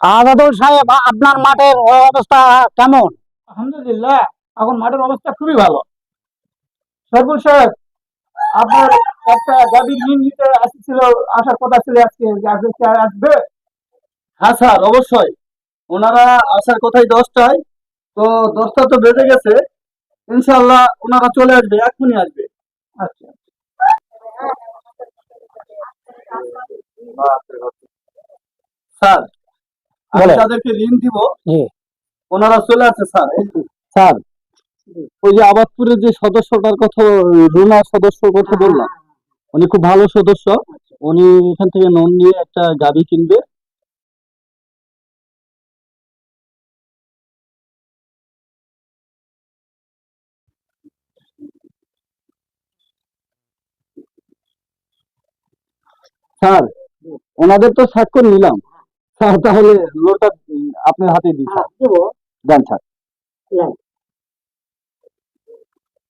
আজাদুল সাহেব আপনার মাঠের অবস্থা কেমন? আলহামদুলিল্লাহ এখন মাঠের অবস্থা খুবই ভালো। সরপুর সাহেব আপনার একটা গাড়ি ঋণ নিতে আসছিল আসার কথা ছিল আজকে যে আজকে আর আসবে? হ্যাঁ স্যার অবশ্যই। ওনারা আসার কথাই দশটায়। তো দশটা তো বেজে গেছে। ইনশাল্লাহ ওনারা চলে আসবে এক্ষুনি আসবে। আচ্ছা। স্যার আমি তাদেরকে ঋণ দিব। ওনারা চলে আসছে স্যার। স্যার ওই যে আবাদপুরের যে সদস্যটার কথা রুনা সদস্যর কথা বললাম। উনি খুব ভালো সদস্য। উনি এখান থেকে লোন নিয়ে একটা গাড়ি কিনবে। স্যার ওনাদের তো স্বাক্ষর নিলাম। তাহলে উম, আপনার হাতে দেন স্যার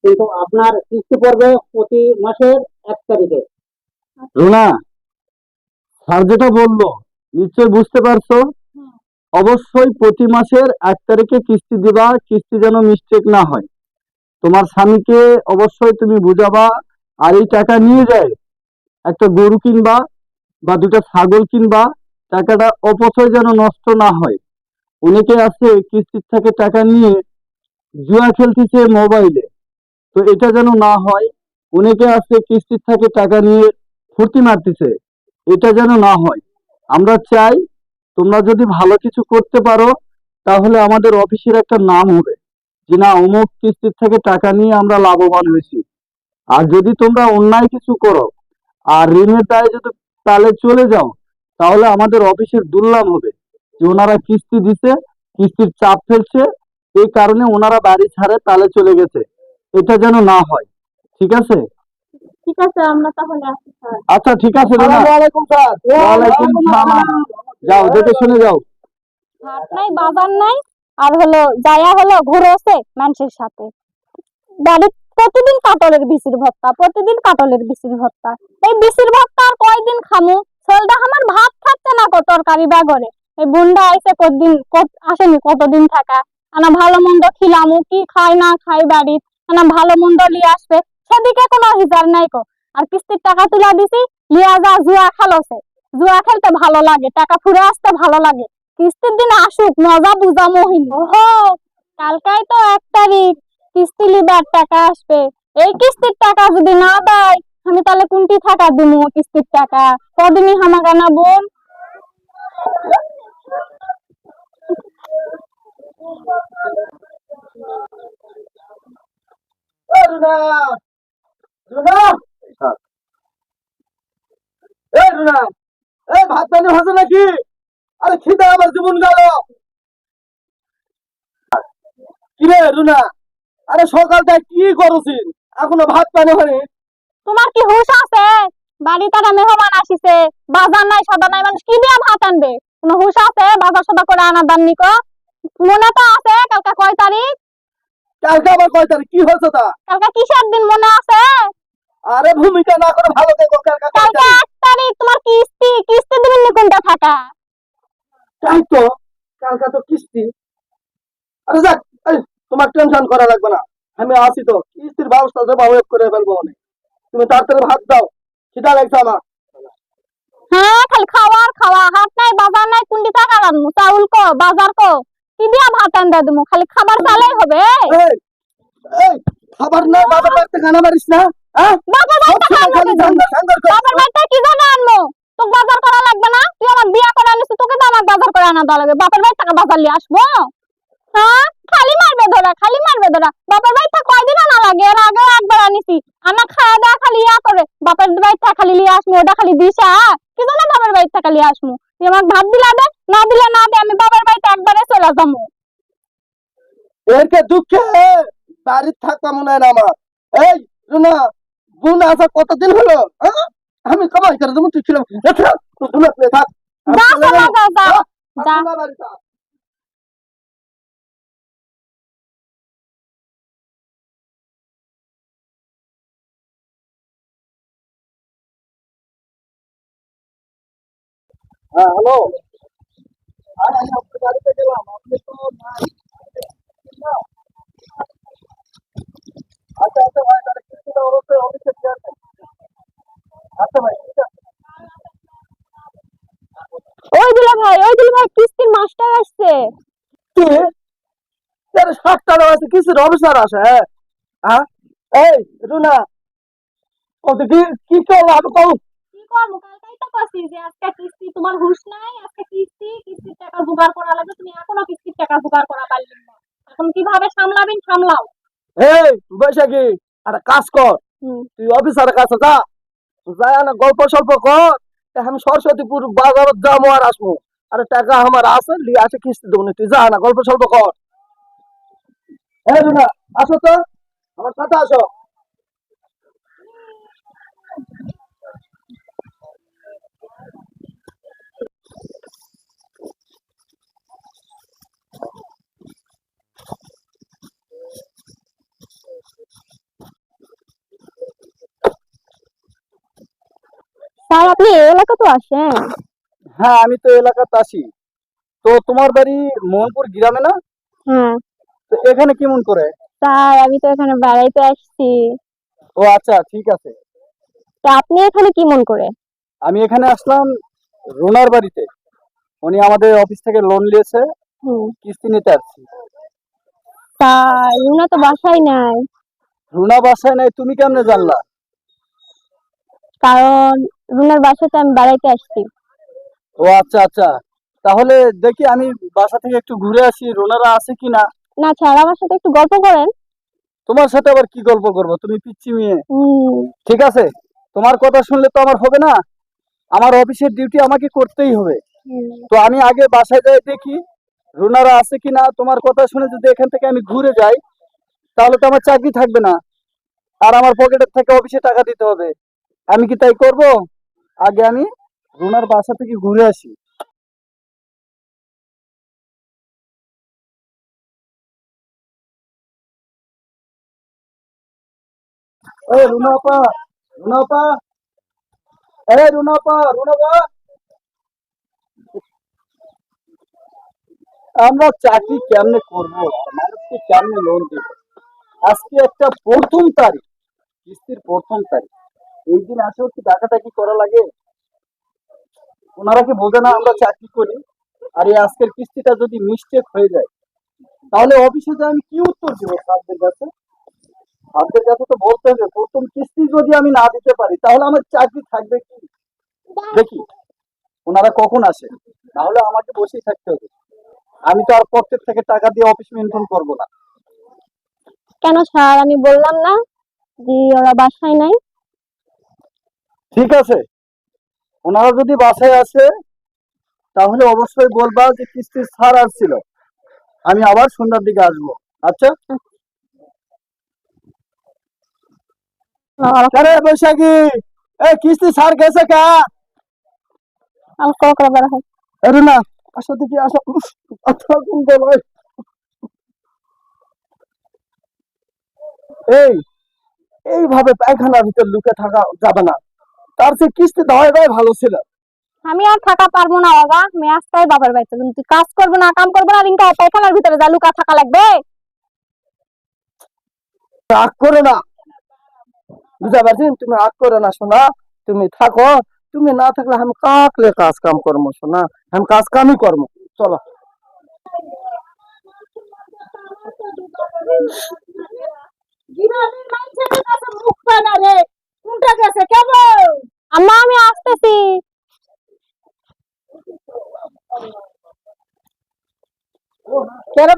কিন্তু আপনার কিস্তি পড়বে প্রতি মাসের এক তারিখে। রুনা স্যার যেটা বলল নিশ্চয় বুঝতে পারছ? অবশ্যই প্রতি মাসের এক তারিখে কিস্তি দিবা কিস্তি যেন মিস্টেক না হয়। তোমার স্বামীকে অবশ্যই তুমি বুঝাবা আর এই টাকা নিয়ে যায়। একটা গরু কিনবা বা দুটা ছাগল কিনবা টাকাটা অপচয় যেন নষ্ট না হয়। অনেকে আছে কিস্তির থেকে টাকা নিয়ে জুয়া খেলতেছে মোবাইলে। তো এটা যেন না হয়, অনেকে আছে কিস্তির থেকে টাকা নিয়ে ফুর্তি মারতেছে, এটা যেন না হয়। আমরা চাই তোমরা যদি ভালো কিছু করতে পারো, তাহলে আমাদের অফিসের একটা নাম হবে, যে না, অমুক কিস্তির থেকে টাকা নিয়ে আমরা লাভবান হয়েছি। আর যদি তোমরা অন্যায় কিছু করো, আর ঋণের দায় যদি তাহলে চলে যাও তাহলে আমাদের অফিসের দুর্নাম হবে যে ওনারা কিস্তি দিছে কিস্তির চাপ ফেলছে এই কারণে ওনারা বাড়ি ছাড়ে তালে চলে গেছে। এটা যেন না হয়। ঠিক আছে? ঠিক আছে আমরা তাহলে আচ্ছা ঠিক আছে যাও দেখে শুনে যাও। হাট নাই বাজার নাই আর হলো যায়া হলো ঘুরোছে মানুষের সাথে। বাড়ি প্রতিদিন কাটলের বিচির ভর্তা প্রতিদিন কাটলের বিচির ভর্তা। এই বিচির ভর্তা আর কয়দিন খামু? ছেলেটা আমার ভাত খাচ্ছে না কত তরকারি বাগরে। এই বুন্ডা আইসে কতদিন, কত- আসেনি কতদিন থাকা। আনা ভালো মন্দ খিলামু কি খাই না খাই বাড়িত আনা ভালো মন্দ লিয়ে আসবে। সেদিকে কোনো হিসাব নাই কো আর কিস্তির টাকা তুলা দিছি লিয়া যা জুয়া খেলছে জুয়া খেলতে ভালো লাগে, টাকা ফুরে আসতে ভালো লাগে। কিস্তির দিন আসুক, মজা বুঝা মহিন। ওহো, কালকাই তো এক তারিখ। কিস্তি লিবার টাকা আসবে। এই কিস্তির টাকা যদি না দেয় আমি তাহলে কোনটি টাকা দিমু, কিস্তির টাকা। কদিনই হামাকা না, বোন? ভাত পানি নাকি? আরে রুনা, আরে সকালটা কি করছিস? এখনও ভাত পানি হয়নি? তোমার কি হুশ আছে? বাড়ি তারা মেহমান আসিছে বাজার নাই সদা নাই মানুষ কি দিয়া ভাত আনবে? কোনো হুশ আছে? বাজার সদা করে আনা দান নিকো? মনে তো আছে কালকে কয় তারিখ? কালকে আবার কয় তারিখ? কি হয়েছে তা? কালকে কিসের দিন মনে আছে? আরে ভূমিকা না করে ভালো দেখো কালকে কালকে এক তারিখ তোমার কিস্তি কিস্তি দিবেন নি কোনটা থাকা তাই তো কালকে তো কিস্তি। আরে যাক তোমার টেনশন করা লাগবে না। আমি আছি তো কিস্তির ব্যবস্থা ওয়েব করে ফেলব অনেক। তুমি তাড়াতাড়ি ভাত দাও। খিদা লাগছে আমার। হ্যাঁ খালি খাওয়ার খাওয়া হাট নাই বাজার নাই কোনটি টাকা রাখব চাউল কো বাজার কো কি দিয়া ভাত দেবো খালি খাবার চালেই হবে। খাবার না বাবা বাড়িতে গানা মারিস না হ্যাঁ? বাবার বাড়িতে কি জন্য? আনব তোকে বাজার করা লাগবে না? তুই আমার বিয়া করে আনিস তোকে তো আমার বাজার করে আনা দেওয়া লাগবে। বাপের বাড়ি থেকে বাজার নিয়ে আসব? হ্যাঁ? খালি মারবে ধরা খালি মারবে ধরা বাপের বাড়ি থেকে কয়দিন আনা লাগে? এর আগেও একবার আনিছি। আনা খাওয়া দাওয়া খালি ইয়া করে। বাপের বাড়ি খালি লিয়ে ওটা খালি দিশা। কি বাপের তুই ভাত দিলা দে না দিলে না দে আমি বাবার বাড়িতে একবারে চলে যাব এরকে দুঃখে? বাড়ির থাকবা মনে হয় না আমার। এই রুনা বোন আসা কতদিন হলো? হ্যাঁ? আমি কামাই করে দেবো তুই ছিল বোন আপনি থাক। আমি যা চলে চলে গেলাম। যা। যা থাক, হ্যাঁ হ্যালো। আচ্ছা আচ্ছা ভাই তাহলে কিছুটা অবশ্যই অফিসে দিয়ে আসবেন আচ্ছা ভাই ঠিক আছে। ওই দিল ভাই ওই দিল ভাই কিস্তির মাস্টার আসছে। কি? আরে ষাট টাকা আছে কিসের অফিসার আসে হ্যাঁ। হ্যাঁ? এই রুনা কত কি কি করব আমি কি করব? কালকেই যে আজকে কিস্তি তোমার হুঁশ নাই? আজকে কিস্তি? কিস্তির টাকা জোগাড় করা লাগবে? তুমি এখনও কিস্তির টাকা জোগাড় করা পারলি না। এখন কীভাবে সামলাবেন? সামলাও। এই বৈশাখী একটা কাজ কর। তুই অফিসারের কাছে যা। যায় না গল্প সল্প কর। আমি সরস্বতীপুর বাজার যাব আর আসব। আর টাকা আমার আছে লিয়ে আসে কিস্তি দেবো তুই যা না গল্প সল্প কর। হ্যাঁ রুনা আসো তো। আমার সাথে আসো। স্যার আপনি এই এলাকা তো আসেন? হ্যাঁ আমি তো এলাকাতে আসি। তো তোমার বাড়ি মোহনপুর গ্রামে না? হ্যাঁ তো এখানে কেমন করে? স্যার আমি তো এখানে বেড়াইতে আসছি। ও আচ্ছা ঠিক আছে। তো আপনি এখানে কি মন করে? আমি এখানে আসলাম রোনার বাড়িতে। উনি আমাদের অফিস থেকে লোন নিয়েছে। কিস্তি নিতে আসছি। স্যার রুনা তো বাসায় নাই। রুনা বাসায় নাই তুমি কেমনে জানলা? কারণ রুনার বাসাতে আমি বেড়াইতে আসছি। ও আচ্ছা আচ্ছা। তাহলে দেখি আমি বাসা থেকে একটু ঘুরে আসি রোনারা আছে কি না? স্যার আমার সাথে একটু গল্প করেন। তোমার সাথে আবার কি গল্প করব? তুমি পিচ্ছি মেয়ে। ঠিক আছে? তোমার কথা শুনলে তো আমার হবে না? আমার অফিসের ডিউটি আমাকে করতেই হবে। তো আমি আগে বাসায় যাই দেখি রোনারা আছে কি না? তোমার কথা শুনে যদি এখান থেকে আমি ঘুরে যাই তাহলে তো আমার চাকরি থাকবে না। আর আমার পকেটের থেকে অফিসে টাকা দিতে হবে। আমি কি তাই করব? আগে আমি রুনার বাসা থেকে ঘুরে আসি। আমরা চাকরি কেমনে করব? মানুষকে কেমনে লোন দেব? আজকে একটা প্রথম তারিখ, কিস্তির প্রথম তারিখ। এই দিন আসেও কি টাকাটাকি করা লাগে? ওনারা কি বোঝে না আমরা চাকরি করি? আর এই আজকের কিস্তিটা যদি মিস্টেক হয়ে যায়, তাহলে অফিসে যে আমি কি উত্তর দিব স্যারদের কাছে? স্যারদের কাছে তো বলতে হবে, প্রথম কিস্তি যদি আমি না দিতে পারি, তাহলে আমার চাকরি থাকবে কি? দেখি, ওনারা কখন আসে? তাহলে আমাকে বসেই থাকতে হবে। আমি তো আর প্রত্যেক থেকে টাকা দিয়ে অফিস মেনটেন করব না। কেন স্যার? আমি বললাম না যে ওরা বাসায় নাই। ঠিক আছে? ওনারা যদি বাসায় আসে তাহলে অবশ্যই বলবা যে কিস্তির ছাড় আসছিল। আমি আবার সন্ধ্যার দিকে আসব। আচ্ছা? আরে বৈশাখী এই কিস্তি ছাড় গেছে কা? আমার কল করে আরে না আসো দেখি আসো। আচ্ছা কোন এই এইভাবে পায়খানার ভিতর লুকে থাকা যাবে না। তার চেয়ে কিস্তি দেওয়াটাই ভালো ছিল। আমি আর থাকা পারব না বাবা। আমি আজকাই বাবার বাড়িতে। তুই কাজ করব না কাম করব না ইনকা পায়খানার ভিতরে যা লুকা থাকা লাগবে। রাগ করো না। বুঝতে পারছি তুমি রাগ করো না শোনা তুমি থাকো। তুমি না থাকলে আমি কাকলে কাজ কাম করব শোনা আমি কাজ কামই করব। চলো। আম্মা, আমি আসতেছি।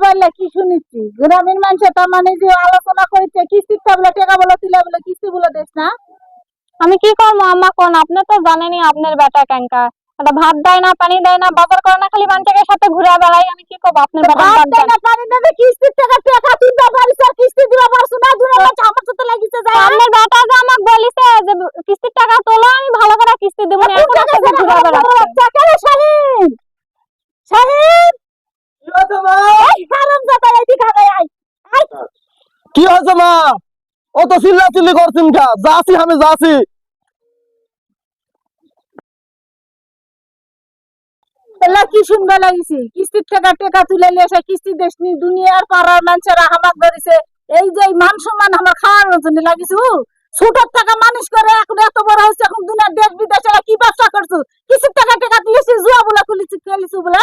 পারলে কি শুনিছি? গ্রামীণ মানুষের তার মানে যে আলোচনা করেছে, কিস্তির টাবলা টেকা বলে তুলে বলে কিস্তি বলে দিস না? আমি কি করব আম্মা, কোন? আপনি তো জানেনি আপনার বেটা ক্যাঙ্কা একটা ভাত দেয় না পানি দেয় না বাজার করে না খালি মানুষের সাথে ঘুরে বেড়াই আমি কি করব? আপনার বেটা ভাত দেয় না, পানি দেবে কিস্তির টাকা আর কিস্তি দিবা পারছ না আমার সাথে লাগিতে যায় যে আমাকে বলিছে যে কিস্তির টাকা তোলো আমি ভালো করে কিস্তি দেবো না এখন সাথে ঘুরে টাকা হয়েছে মা এই হারাম জাতা আয় কি হয়েছে মা? অত চিল্লা চিল্লি করছেন কা যাচ্ছি আমি যাচ্ছি এলা কি কিস্তির টাকা টাকা তুলে নিয়ে কিস্তি দেশনি দুনিয়ার পাড়ার মানুষেরা হামাক ধরেছে। এই যে মান সম্মান আমার জন্য ছোটর টাকা মানুষ করে, এখন এত বড় এখন দুনিয়ার দেশ কি ব্যবসা করছ? কিস্তির টাকা দিয়েছি জুয়া বলে খুলেছি, খেলেছি বলে?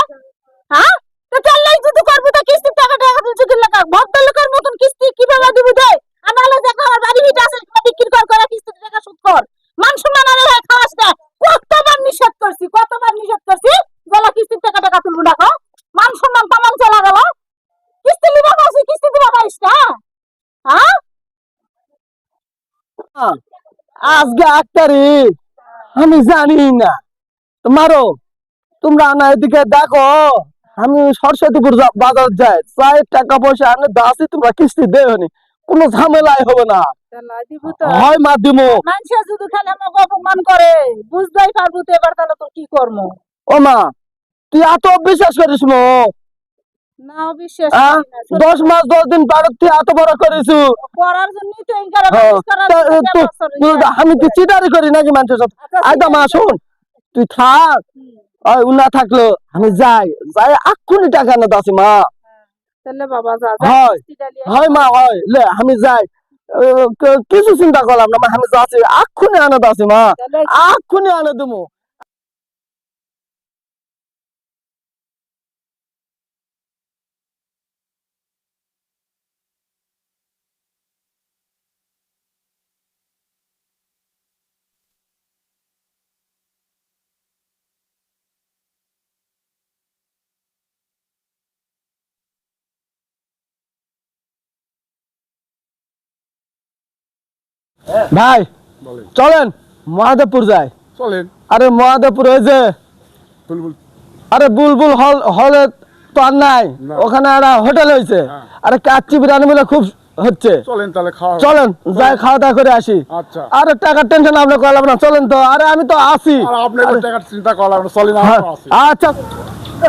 হ্যাঁ? তুলছি মতন কিস্তি মান আরে ভাই খাওয়াস না কতবার নিষেধ করছি কতবার নিষেধ করছি গলা কিস্তির টাকা টাকা তুলবো না গো। মান সম্মান তামাম চলা গেল কিস্তি দিবা পাইছি কিস্তি দিবা পাইস না হ্যাঁ আজকে এক তারিখ। আমি জানি না। মারো তোমরা না এদিকে দেখো। আমি সরস্বতীপুর বাজার যাই। চাই টাকা পয়সা আনে দাসি তোমরা কিস্তি দেওনি কোনো ঝামেলাই হবে না। হয় মাধ্যমো মানুষে যদি খালি আমাকে অপমান করে বুঝতেই পারব তো এবার তাহলে তো কি করব ও মা তুই এত বিশ্বাস করিস মো। দশ মাস দশ দিন পার এত বড় তো ইনকার হ্যাঁ, তা- তো-। আমি কি চিটারি করি নাকি মানুষের সাথে আইদা মা ঠিক আছে। শোন। তুই থাক। উনা থাকল। আমি যাই। যাই এক্ষুনি টাকা না দাসি মা। হয় হয়। মা হয়। লে আমি যাই। কিছু চিন্তা করলাম না মা আমি যাচ্ছি। এক্ষুনি আনে দাসি মা। এক্ষুনি আনে দেবো ভাই চলেন মহাদেবপুর যাই। চলেন। আরে মহাদেবপুর ওই যে আরে বুলবুল হল হলে তো আর নাই। ওখানে একটা হোটেল হয়েছে হ্যাঁ। আরে কাচ্চি বিরিয়ানি মিলে খুব হচ্ছে। চলেন তাহলে খাওয়া চলেন যাই খাওয়া দাওয়া করে আসি। আচ্ছা। আরে টাকার টেনশন আপনি করলাম না। চলেন তো আরে আমি তো আসি। আর আপনার টাকার চিন্তা করলাম না, চলেন হ্যাঁ, আচ্ছা।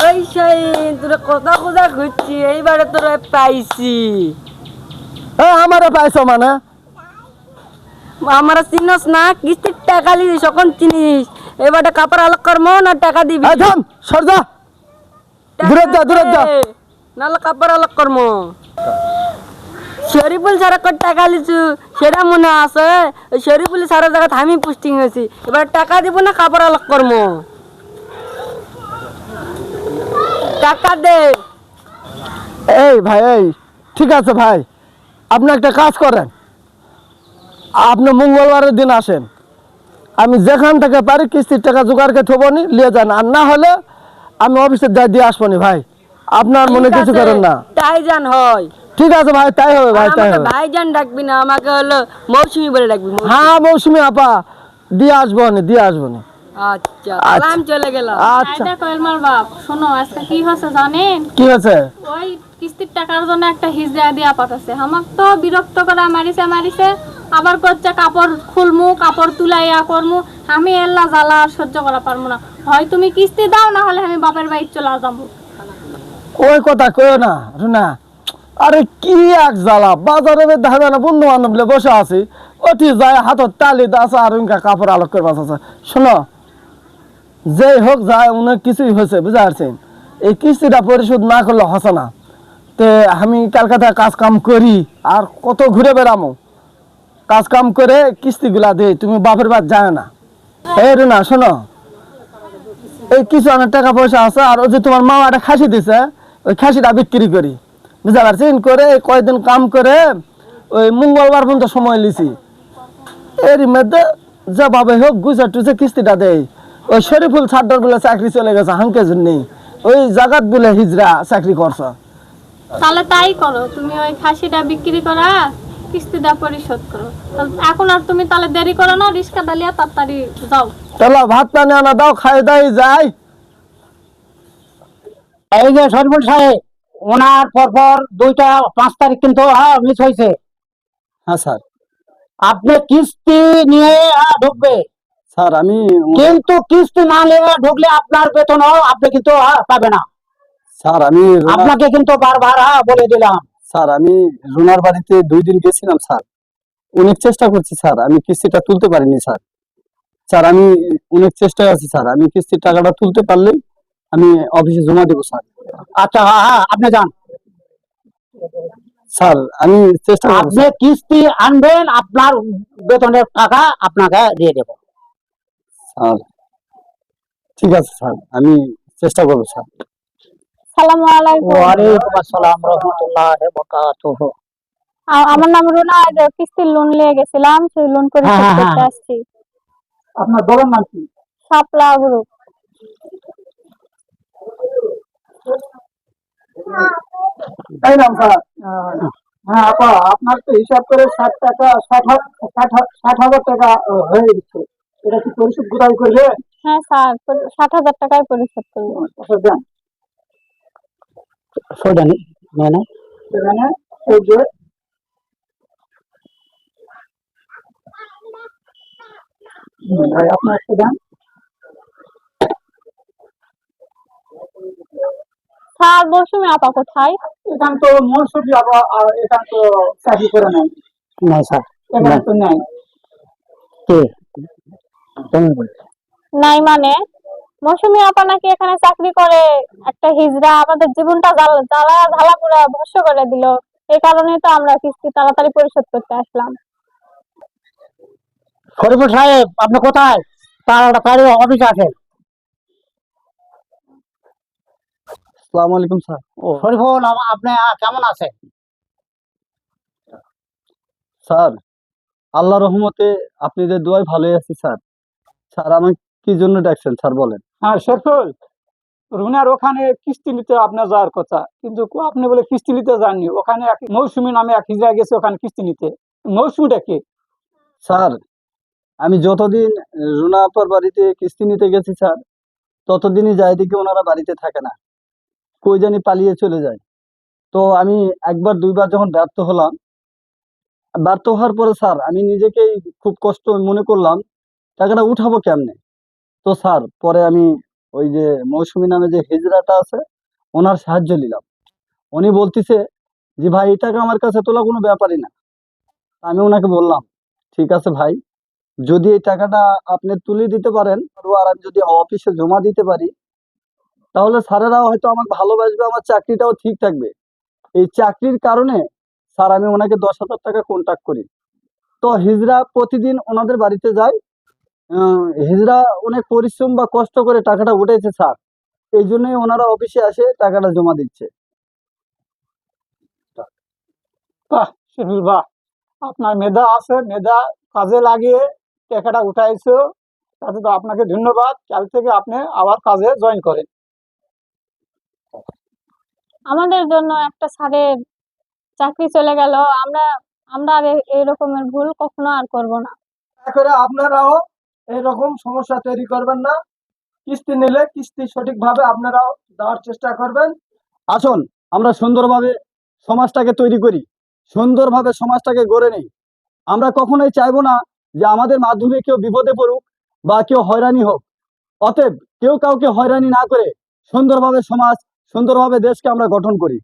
ওই সেই তোরা কথা কথা ঘুরছি। এইবারে তোরা পাইছি। হ্যাঁ আমারে পাইছো মানে? আমরা চিনস না কিস্তির টাকা লিস সকন চিনিস। এবারে কাপড় আলোক কর্ম না টাকা দিবি? থাম দূরে যা, দূরে যা। কাপড় আলোক কর্ম শরীফুল সারা কত টাকা লিছু? সেটা মনে আছে? শরীফুল সারা জায়গা আমি পোস্টিং হয়েছি। এবার টাকা দিব না কাপড় আলোক কর্ম টাকা দে। এই ভাই এই ঠিক আছে ভাই। আপনি একটা কাজ করেন। আপনি মঙ্গলবারের দিন আসেন। আমি যেখান থেকে পারি কিস্তির টাকা জোগাড় জোগাড়কে থবনি নিয়ে যান। আর না হলে আমি অফিসে যাই দিয়ে আসবনি ভাই। আপনার মনে কিছু করেন না। তাই জান হয়। ঠিক আছে ভাই তাই হবে ভাই তাই হবে। ভাইজান ডাকবি না আমাকে হলো মৌসুমি বলে ডাকবি হ্যাঁ মৌসুমি আপা দিয়ে আসব নি দিয়ে আসব নি আচ্ছা। তাহলে চলে গেলাম আচ্ছা। আইদা কোয়েলমার বাপ শোনো আজকে কি হচ্ছে জানেন? কি হয়েছে? ওই কিস্তির টাকার জন্য একটা হিজড়া দিয়া পাঠাচ্ছে আমাক তো বিরক্ত করে মারিছে মারিছে। আবার করছে, কাপড় খুলমু, কাপড় তুলাইয়া করমু। আমি এল্লা জ্বালা আর সহ্য করা পারব না। হয় তুমি কিস্তি দাও, না হলে আমি বাপের বাড়ি চলে যাব। ওই কথা কয় না, রুনা? আরে কি এক জ্বালা? বাজারে দেখা না বন্ধু বান্ধব বলে বসে আছি। অতি যায়, হাতত তালি দাস আর উনকা কাপড় আলোক করে বাঁচাছে শোনো, যেই হোক, যায়, উনি কিছুই হয়েছে বুঝতে পারছেন? এই কিস্তিটা পরিশোধ না করলে হসে না। তে আমি কলকাতা কাজ কাম করি, আর কত ঘুরে বেড়ামো? কাজ কাম করে কিস্তিগুলা দে তুমি বাপের বাদ যায় না। এই রুনা, শোনো। এই কিছু অনেক টাকা পয়সা আছে, আর ওই যে তোমার মা একটা খাসি দিছে, ওই খাসিটা বিক্রি করি। বুঝতে পারছেন? করে এই কয়দিন কাম করে ওই মঙ্গলবার পর্যন্ত সময় লিছি। এর মধ্যে যেভাবে হোক গুজা টুজে কিস্তিটা দেয় ওই শরীফুল ছাড্ডর বলে চাকরি চলে গেছে, হাঙ্কে নেই ওই জাগাত বলে হিজরা চাকরি করছে। তাহলে তাই করো, তুমি ওই খাসিটা বিক্রি করা কিস্তিটা পরিশোধ করো। এখন আর তুমি তাহলে দেরি করো না রিক্সা ডালিয়া তাড়াতাড়ি যাও। তাহলে ভাত পানি আনা দাও খাই দাই যাই। এই যে সরবুল সাহেব ওনার পরপর দুইটা পাঁচ তারিখ কিন্তু হ্যাঁ মিস হয়েছে হ্যাঁ স্যার। আপনি কিস্তি নিয়ে হ্যাঁ, ঢুকবে। স্যার আমি কিন্তু কিস্তি না নিয়ে ঢুকলে আপনার বেতন আপনি কিন্তু হ্যাঁ, পাবে না। স্যার আমি আপনাকে কিন্তু বারবার হ্যাঁ, বলে দিলাম। স্যার আমি রুনার বাড়িতে দুই দিন গেছিলাম স্যার। অনেক চেষ্টা করছি স্যার। আমি কিস্তিটা তুলতে পারিনি স্যার। স্যার আমি অনেক চেষ্টায় আছি স্যার। আমি কিস্তির টাকাটা তুলতে পারলে আমি অফিসে জমা দেবো স্যার। আচ্ছা হ্যাঁ হ্যাঁ আপনি যান। স্যার আমি চেষ্টা আপনি কিস্তি আনবেন আপনার বেতনের টাকা আপনাকে দিয়ে দেবো। স্যার ঠিক আছে স্যার। আমি চেষ্টা করব স্যার। সালামু আলাইকুম। ওয়ালাইকুম আসসালাম রহমতুল্লাহ বরকাতুহু আ- আমার নাম রুনা কিস্তির লোন নিয়ে গেছিলাম সেই লোন পরিশোধ হ্যাঁ, হ্যাঁ, করতে হ্যাঁ। আসছি। আপনার দলের নাম কি? শাপলা গ্রুপ। তাই না স্যার। হ্যাঁ আপা আপনার তো হিসাব করে ষাট টাকা ষাট ষাট হাজার টাকা হয়ে গেছে। এটা কি পরিশোধ কোথায় করবে হ্যাঁ স্যার ষাট হাজার টাকায় পরিশোধ করব আচ্ছা নি না না হুম, ভাই আপনার একটা দেন স্যার আপা কোথায়? এখান তো আবার আর এখান তো চাকরি করে নাই। নাই স্যার এখানে তো নাই। কে? তুমি বল। নাই মানে? মৌসুমি আপা নাকি এখানে চাকরি করে একটা হিজড়া আমাদের জীবনটা জ্বালা ঝালা পুরা ভস্য করে দিল। এই কারণে তো আমরা কিস্তি তাড়াতাড়ি পরিশোধ করতে আসলাম। শরীফুল সাহেব আপনি কোথায়? অফিস আছে আসসালামু আলাইকুম স্যার। শরীফুল আম- আপনি কেমন আছেন? স্যার আল্লাহ রহমতে আপনাদের দোয়ায় ভালোই আছি স্যার। স্যার আমাকে কি জন্য ডাকছেন স্যার বলেন? হ্যাঁ সরফুল রুনার ওখানে কিস্তি নিতে আপনার যাওয়ার কথা। কিন্তু আপনি বলে কিস্তি নিতে যাননি। ওখানে এক মৌসুমী নামে এক হিজড়া গেছে ওখানে কিস্তি নিতে। মৌসুমীটা কে? স্যার আমি যতদিন রুনা আপার বাড়িতে কিস্তি নিতে গেছি স্যার ততদিনই যায় দেখি ওনারা বাড়িতে থাকে না। কই জানি পালিয়ে চলে যায়। তো আমি একবার দুইবার যখন ব্যর্থ হলাম ব্যর্থ হওয়ার পরে স্যার আমি নিজেকেই খুব কষ্ট মনে করলাম টাকাটা উঠাবো কেমনে? তো স্যার, পরে আমি ওই যে মৌসুমী নামে যে হিজড়াটা আছে, ওনার সাহায্য নিলাম। উনি বলতিছে যে, ভাই, এই টাকা আমার কাছে তোলা কোনো ব্যাপারই না। আমি ওনাকে বললাম, ঠিক আছে ভাই, যদি এই টাকাটা আপনি তুলে দিতে পারেন, আর আমি যদি অফিসে জমা দিতে পারি, তাহলে স্যারেরাও হয়তো আমার ভালোবাসবে, আমার চাকরিটাও ঠিক থাকবে। এই চাকরির কারণে স্যার, আমি ওনাকে দশ হাজার টাকা কন্ট্যাক্ট করি। তো হিজরা প্রতিদিন ওনাদের বাড়িতে যায় হিজরা অনেক পরিশ্রম বা কষ্ট করে টাকাটা উঠেছে স্যার। এই জন্যই ওনারা অফিসে আসে টাকাটা জমা দিচ্ছে। বাহ শিবির বাহ। আপনার মেধা আছে মেধা কাজে লাগিয়ে টাকাটা উঠাইছো। তাতে তো আপনাকে ধন্যবাদ। কাল থেকে আপনি আবার কাজে জয়েন করেন। আমাদের জন্য একটা স্যারের চাকরি চলে গেল। আমরা আমরা আর এ- এই রকমের ভুল কখনো আর করব না। করে আপনারাও এরকম সমস্যা তৈরি করবেন না। কিস্তি নিলে কিস্তি সঠিকভাবে আপনারাও দেওয়ার চেষ্টা করবেন। আসুন, আমরা সুন্দরভাবে সমাজটাকে তৈরি করি। সুন্দরভাবে সমাজটাকে গড়ে নেই। আমরা কখনোই চাইব না যে আমাদের মাধ্যমে কেউ বিপদে পড়ুক বা কেউ হয়রানি হোক। অতএব কেউ কাউকে হয়রানি না করে সুন্দরভাবে সমাজ, সুন্দরভাবে দেশকে আমরা গঠন করি।